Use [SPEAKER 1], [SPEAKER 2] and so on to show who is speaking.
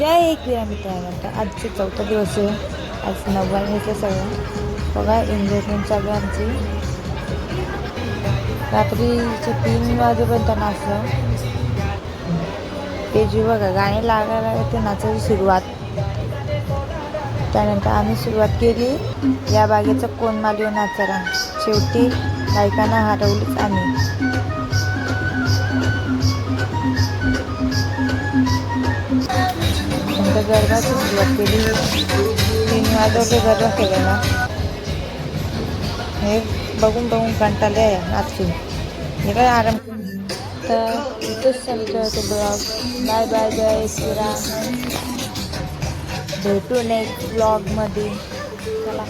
[SPEAKER 1] जय एकविरा मित्र म्हणतात आजचे चौथा दिवस आहे. आज नव्याण्णवचं सगळं. बघा इंजेक्शन चालू आमची. रात्रीचे तीन वाजेपर्यंत नाचलं. ते जी बघा गाणे लागायला ते नाचायची सुरुवात. त्यानंतर आम्ही सुरुवात केली. या बागेचा कोण मालिओ नाचारा शेवटी बायकांना हरवलीच आम्ही. गरबाची सुरुवात केली. तीन वाजवले गरबा केलेला. हे बघून बघून कंटाळले आहे आजची. हे काय आराम तर इथंच संपतो तो ब्लॉग. बाय बाय जय श्रीराम. भेटू नेक्स्ट ब्लॉगमध्ये. चला.